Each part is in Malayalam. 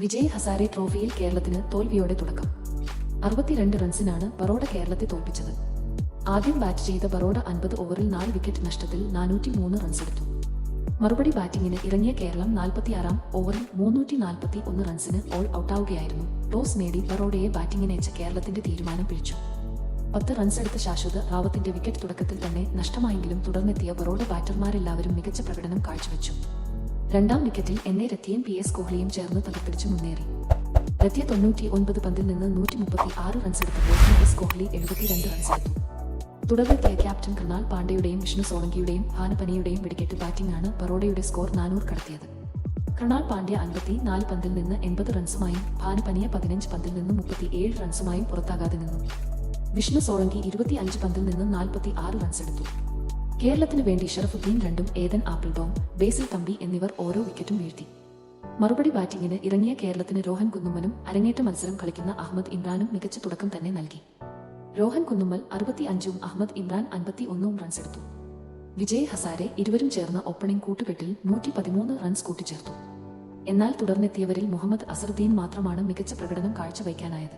വിജയ് ഹസാരെ ട്രോഫിയിൽ കേരളത്തിന് തോൽവിയോടെ തുടക്കം. അറുപത്തിരണ്ട് റൺസിനാണ് ബറോഡ കേരളത്തെ തോൽപ്പിച്ചത്. ആദ്യം ബാറ്റ് ചെയ്ത ബറോഡ അൻപത് ഓവറിൽ നാല് വിക്കറ്റ് നഷ്ടത്തിൽ നാനൂറ്റി മൂന്ന് റൺസ് എടുത്തു മറുപടി ബാറ്റിംഗിന് ഇറങ്ങിയ കേരളം നാൽപ്പത്തിയാറാം ഓവറിൽ മുന്നൂറ്റി നാൽപ്പത്തി ഒന്ന് റൺസിന് ഓൾ ഔട്ടാവുകയായിരുന്നു ടോസ് നേടി ബറോഡയെ ബാറ്റിംഗിനയച്ച കേരളത്തിന്റെ തീരുമാനം പിടിച്ചു. പത്ത് റൺസ് എടുത്ത ശാശ്വത റാവത്തിന്റെ വിക്കറ്റ് തുടക്കത്തിൽ തന്നെ നഷ്ടമായെങ്കിലും തുടർന്നെത്തിയ ബറോഡ ബാറ്റർമാരെല്ലാവരും മികച്ച പ്രകടനം കാഴ്ചവെച്ചു. രണ്ടാം വിക്കറ്റിൽ എന്നെ രത്തിയും പി എസ് കോഹ്ലിയും ചേർന്ന് തലപ്പിടിച്ച് മുന്നേറി. രത്യ തൊണ്ണൂറ്റി ഒൻപത് പന്തിൽ നിന്ന് നൂറ്റി മുപ്പത്തി ആറ് റൺസ് എടുത്തപ്പോൾ പി എസ് കോഹ്ലി എഴുപത്തിരണ്ട് റൺസ് എടുത്തു. തുടർന്നെത്തിയ ക്യാപ്റ്റൻ കൃണാൽ പാണ്ഡെയുടെയും വിഷ്ണു സോളങ്കിയുടെയും ഭാനപനിയുടെയും വെടിക്കെട്ട് ബാറ്റിംഗാണ് ബറോഡയുടെ സ്കോർ നാനൂറ് കടത്തിയത്. കൃണാൽ പാണ്ഡ്യ അൻപത്തി നാല് പന്തിൽ നിന്ന് എൺപത് റൺസുമായും ഭാനപനിയ പതിനഞ്ച് പന്തിൽ നിന്ന് മുപ്പത്തി ഏഴ് റൺസുമായും പുറത്താകാതെ നിന്നു. വിഷ്ണു സോളങ്കി ഇരുപത്തി അഞ്ച് പന്തിൽ നിന്ന് നാൽപ്പത്തി ആറ് റൺസ് എടുത്തു. കേരളത്തിന് വേണ്ടി ഷറഫുദ്ദീൻ രണ്ടും ഏതൻ ആപ്പിൾബോം ബേസിൽ തമ്പി എന്നിവർ ഓരോ വിക്കറ്റും വീഴ്ത്തി. മറുപടി ബാറ്റിംഗിന് ഇറങ്ങിയ കേരളത്തിന് രോഹൻ കുന്നുമ്മനും അരങ്ങേറ്റ മത്സരം കളിക്കുന്ന അഹമ്മദ് ഇമ്രാനും മികച്ച തുടക്കം തന്നെ നൽകി. രോഹൻ കുന്നുമ്മൽ അറുപത്തി അഞ്ചും അഹമ്മദ് ഇമ്രാൻ അൻപത്തി ഒന്നും റൺസ് എടുത്തു. വിജയ് ഹസാരെ ഇരുവരും ചേർന്ന ഓപ്പണിംഗ് കൂട്ടുകെട്ടിൽ നൂറ്റി പതിമൂന്ന് റൺസ് കൂട്ടിച്ചേർത്തു. എന്നാൽ തുടർന്നെത്തിയവരിൽ മുഹമ്മദ് അസറുദ്ദീൻ മാത്രമാണ് മികച്ച പ്രകടനം കാഴ്ചവയ്ക്കാനായത്.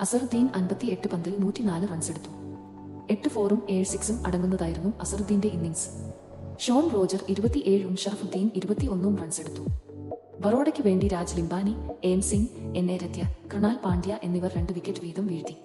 അസറുദ്ദീൻ അൻപത്തി എട്ട് പന്തിൽ നൂറ്റിനാല് റൺസ് എടുത്തു. എട്ട് ഫോറും ഏഴ് സിക്സും അടങ്ങുന്നതായിരുന്നു അസറുദ്ദീന്റെ ഇന്നിംഗ്സ് ഷോൺ റോജർ ഇരുപത്തിയേഴും ഷറഫുദ്ദീൻ ഇരുപത്തിയൊന്നും റൺസ് എടുത്തു. ബറോഡയ്ക്ക് വേണ്ടി രാജ് ലിംബാനി എം സിംഗ് എൻ രത്യ കൃണാൽ പാണ്ഡ്യ എന്നിവർ രണ്ട് വിക്കറ്റ് വീതം വീഴ്ത്തി.